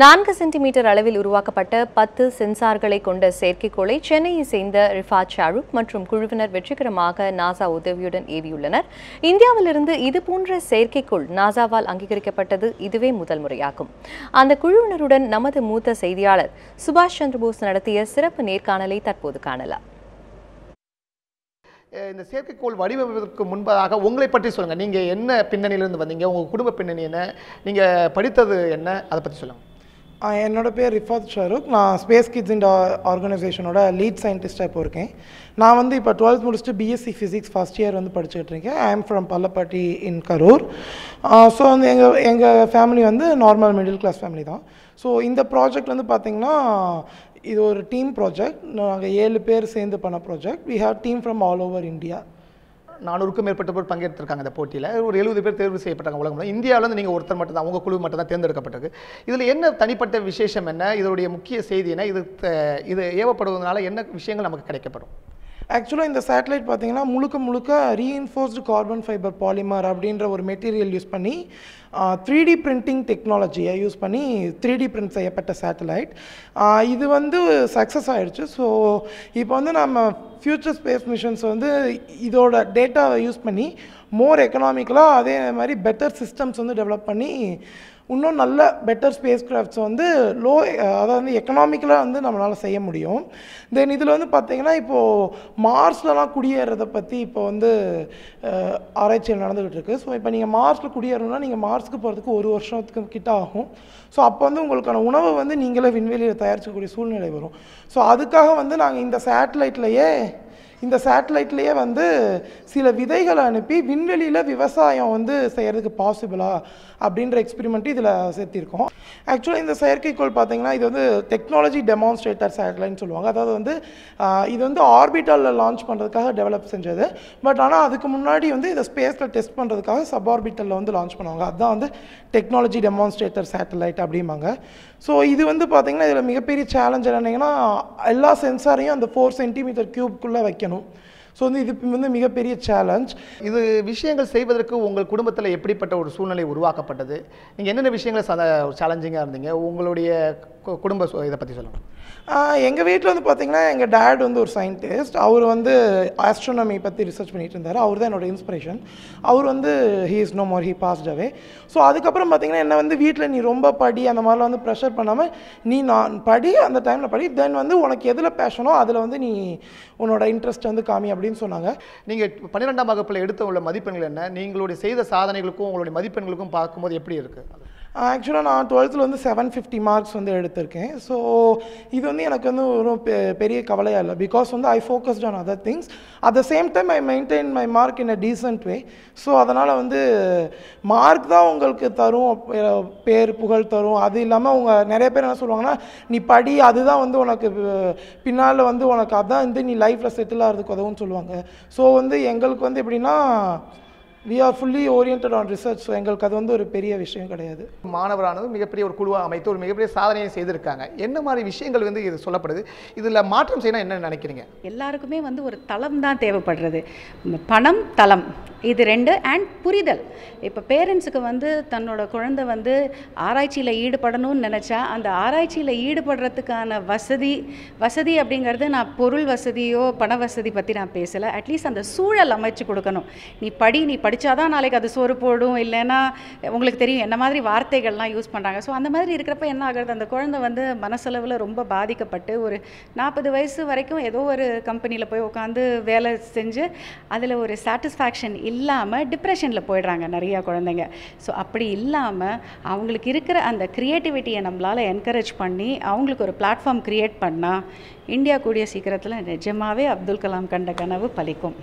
நான்கு சென்டிமீட்டர் அளவில் உருவாக்கப்பட்ட பத்து சென்சார்களை கொண்ட செயற்கைக்கோளை சென்னையை சேர்ந்த ரிஃபாத் ஷாருக் மற்றும் குழுவினர் வெற்றிகரமாக நாசா உதவியுடன் ஏவியுள்ளனர். இந்தியாவிலிருந்து இதுபோன்ற செயற்கைக்கோள் நாசாவால் அங்கீகரிக்கப்பட்டது இதுவே முதல் முறையாகும். அந்த குழுவினருடன் நமது மூத்த செய்தியாளர் சுபாஷ் சந்திரபோஸ் நடத்திய சிறப்பு நேர்காணலை தற்போது காணலாம். இந்த செயற்கைக்கோள் வடிவமைப்பதற்கு முன்பதாக உங்களை பற்றி சொல்லுங்கள் நீங்கள் என்ன பின்னணியிலிருந்து வந்தீங்க? உங்கள் குடும்ப பின்னணி என்ன? நீங்கள் படித்தது என்ன? அதை பற்றி சொல்லுங்கள் என்னோடய என்னோட பேர் ரிஃபாத் ஷாருக். நான் ஸ்பேஸ் கிட்ஸ் இந்த ஆர்கனைசேஷனோட லீட் சயின்டிஸ்டாக இப்போ இருக்கேன். நான் வந்து இப்போ டுவெல்த் முடிச்சுட்டு பிஎஸ்சி ஃபிசிக்ஸ் ஃபஸ்ட் இயர் வந்து படிச்சுட்டு இருக்கேன். I am from Pallapatti in Karur so வந்து எங்கள் எங்கள் ஃபேமிலி வந்து நார்மல் மிடில் கிளாஸ் ஃபேமிலி தான். ஸோ இந்த ப்ராஜெக்ட் வந்து பார்த்திங்கன்னா இது ஒரு டீம் ப்ராஜெக்ட் நாங்கள் ஏழு பேர் சேர்ந்து பண்ண project we have team from all over India நானூறுக்கும் மேற்பட்ட பேர் பங்கேற்றிருக்காங்க இந்த போட்டியில். ஒரு எழுபது பேர் தேர்வு செய்யப்பட்டாங்க உலகம் முழுவதும். இந்தியாவிலேருந்து நீங்கள் ஒருத்தர் மட்டும் தான் உங்கள் குழு மட்டும் தான் தேர்ந்தெடுக்கப்பட்டிருக்கு. இதில் என்ன தனிப்பட்ட விசேஷம் என்ன? இதனுடைய முக்கிய செய்தி என்ன? இது இது ஏவப்படுவதனால என்ன விஷயங்கள் நமக்கு கிடைக்கப்படும் ஆக்சுவலாக இந்த சேட்டலைட் பார்த்தீங்கன்னா முழுக்க முழுக்க ரீஇன்ஃபோர்ஸ்டு கார்பன் ஃபைபர் பாலிமர் அப்படின்ற ஒரு மெட்டீரியல் யூஸ் பண்ணி த்ரீ டி பிரிண்டிங் டெக்னாலஜியை யூஸ் பண்ணி த்ரீ டி பிரிண்ட் செய்யப்பட்ட சேட்டலைட் இது வந்து சக்ஸஸ் ஆயிடுச்சு. ஸோ இப்போ வந்து நம்ம ஃப்யூச்சர் ஸ்பேஸ் மிஷன்ஸ் வந்து இதோட டேட்டாவை யூஸ் பண்ணி மோர் எக்கனாமிக்கலாக அதே மாதிரி பெட்டர் சிஸ்டம்ஸ் வந்து டெவலப் பண்ணி இன்னும் நல்ல பெட்டர் ஸ்பேஸ் கிராஃப்ட்ஸ் வந்து லோ அதாவது வந்து எக்கனாமிக்கலாக வந்து நம்மளால் செய்ய முடியும். தென் இதில் வந்து பார்த்தீங்கன்னா இப்போது மார்ஸ்லலாம் குடியேறதை பற்றி இப்போ வந்து ஆராய்ச்சியில் நடந்துகிட்டு இருக்குது ஸோ இப்போ நீங்கள் மார்ஸில் குடியேறணும்னா நீங்கள் மார்ஸ்க்கு போகிறதுக்கு ஒரு வருஷத்துக்கு கிட்ட ஆகும். ஸோ அப்போ வந்து உங்களுக்கான உணவை வந்து நீங்களே விண்வெளியில் தயாரிக்கக்கூடிய சூழ்நிலை வரும். ஸோ அதுக்காக வந்து நாங்கள் இந்த சேட்டலைட்லேயே இந்த சேட்டலைட்லேயே வந்து சில விதைகளை அனுப்பி விண்வெளியில் விவசாயம் வந்து செய்கிறதுக்கு பாசிபிளா அப்படின்ற எக்ஸ்பெரிமெண்ட் இதில் சேர்த்திருக்கோம். ஆக்சுவலாக இந்த செயற்கைக்கோள் பார்த்தீங்கன்னா இது வந்து டெக்னாலஜி டெமான்ஸ்ட்ரேட்டர் சேட்டலைன்னு சொல்லுவாங்க. அதாவது வந்து இது வந்து ஆர்பிட்டலில் லான்ச் பண்ணுறதுக்காக டெவலப் செஞ்சது. பட் ஆனால் அதுக்கு முன்னாடி வந்து இதை ஸ்பேஸில் டெஸ்ட் பண்ணுறதுக்காக சப் ஆர்பிட்டலில் வந்து லான்ச் பண்ணுவாங்க. அதுதான் வந்து டெக்னாலஜி டெமான்ஸ்ட்ரேட்டர் சேட்டலைட் அப்படிம்பாங்க. ஸோ இது வந்து பார்த்திங்கன்னா இதில் மிகப்பெரிய சேலஞ்ச் என்னங்கன்னா எல்லா சென்சாரையும் அந்த ஃபோர் சென்டிமீட்டர் க்யூப்குள்ளே வைக்கணும். ஸோ வந்து இது வந்து மிகப்பெரிய சேலஞ்ச் இது விஷயங்கள் செய்வதற்கு உங்கள் குடும்பத்தில் எப்படிப்பட்ட ஒரு சூழ்நிலை உருவாக்கப்பட்டது? நீங்கள் என்னென்ன விஷயங்கள் சேலஞ்சிங்காக இருந்தீங்க? உங்களுடைய கு- குடும்ப இதை பற்றி சொல்லுங்கள் எங்கள் வீட்டில் வந்து பார்த்தீங்கன்னா எங்கள் டேட் வந்து ஒரு சயின்டிஸ்ட் அவர் வந்து ஆஸ்ட்ரோனமி பற்றி ரிசர்ச் பண்ணிகிட்டு இருந்தார். அவர் தான் என்னோட இன்ஸ்பிரேஷன் அவர் வந்து he is no more he passed away so அதுக்கப்புறம் பார்த்தீங்கன்னா என்ன வந்து வீட்டில் நீ ரொம்ப படி அந்த மாதிரிலாம் வந்து ப்ரெஷர் பண்ணாமல் நீ நான் படி அந்த டைமில் படி. தென் வந்து உனக்கு எதில் பேஷனோ அதில் வந்து நீ உன்னோட இன்ட்ரெஸ்ட் வந்து காமி அப்படின்னு சொன்னாங்க. நீங்கள் பன்னிரெண்டாம் வகுப்பில் எடுத்த உள்ள மதிப்பெண்கள் என்ன? நீங்களுடைய செய்த சாதனைகளுக்கும் உங்களுடைய மதிப்பெண்களுக்கும் பார்க்கும்போது எப்படி இருக்குது ஆக்சுவலாக நான் டுவெல்த்தில் வந்து செவன் ஃபிஃப்டி மார்க்ஸ் வந்து எடுத்திருக்கேன். ஸோ இது வந்து எனக்கு வந்து ஒரு பெ- பெரிய கவலையாக இல்லை. பிகாஸ் வந்து I focused on other things at the same time I maintain my mark in a decent way so அதனால் வந்து மார்க் தான் உங்களுக்கு தரும் பேர் புகழ் தரும். அது இல்லாமல் அவங்க நிறைய பேர் என்ன சொல்லுவாங்கன்னா நீ படி அதுதான் வந்து உனக்கு பின்னால் வந்து உனக்கு அதான் வந்து நீ லைஃப்பில் செட்டில் ஆகிறதுக்கு உதவும்னு சொல்லுவாங்க. ஸோ வந்து எங்களுக்கு வந்து எப்படின்னா we are fully orient on research so எங்களுக்கு அது வந்து ஒரு பெரிய விஷயம் கிடையாது. மாணவரானது மிகப்பெரிய ஒரு குழுவாக அமைத்து ஒரு மிகப்பெரிய சாதனையை செய்திருக்காங்க. என்ன மாதிரி விஷயங்கள் வந்து இது சொல்லப்படுது? இதில் மாற்றம் செய்யணும் என்ன நினைக்கிறீங்க? எல்லாருக்குமே வந்து ஒரு தளம் தான் தேவைப்படுறது. பணம் தளம். இது ரெண்டு அண்ட் புரிதல். இப்போ பேரண்ட்ஸுக்கு வந்து தன்னோட குழந்தை வந்து ஆராய்ச்சியில் ஈடுபடணும்னு நினச்சா அந்த ஆராய்ச்சியில் ஈடுபடுறதுக்கான வசதி வசதி அப்படிங்கிறது நான் பொருள் வசதியோ பண வசதி பற்றி நான் பேசலை. அட்லீஸ்ட் அந்த சூழல் அமைச்சு கொடுக்கணும். நீ படி நீ படித்தாதான் நாளைக்கு அது சோறு போடும் இல்லைன்னா உங்களுக்கு தெரியும் என்ன மாதிரி வார்த்தைகள்லாம் யூஸ் பண்ணுறாங்க ஸோ அந்த மாதிரி இருக்கிறப்ப என்ன ஆகிறது? அந்த குழந்தை வந்து மனசளவில் ரொம்ப பாதிக்கப்பட்டு ஒரு நாற்பது வயசு வரைக்கும் ஏதோ ஒரு கம்பெனியில் போய் உட்காந்து வேலை செஞ்சு அதில் ஒரு சாட்டிஸ்ஃபேக்ஷன் இல்லாமல் டிப்ரெஷனில் போயிடுறாங்க நிறையா குழந்தைங்க. ஸோ அப்படி இல்லாமல் அவங்களுக்கு இருக்கிற அந்த க்ரியேட்டிவிட்டியை நம்மளால் என்கரேஜ் பண்ணி அவங்களுக்கு ஒரு பிளாட்ஃபார்ம் க்ரியேட் பண்ணால் இந்தியா கூடிய சீக்கிரத்தில் நிஜமாகவே அப்துல் கலாம் கண்ட கனவு பலிக்கும்.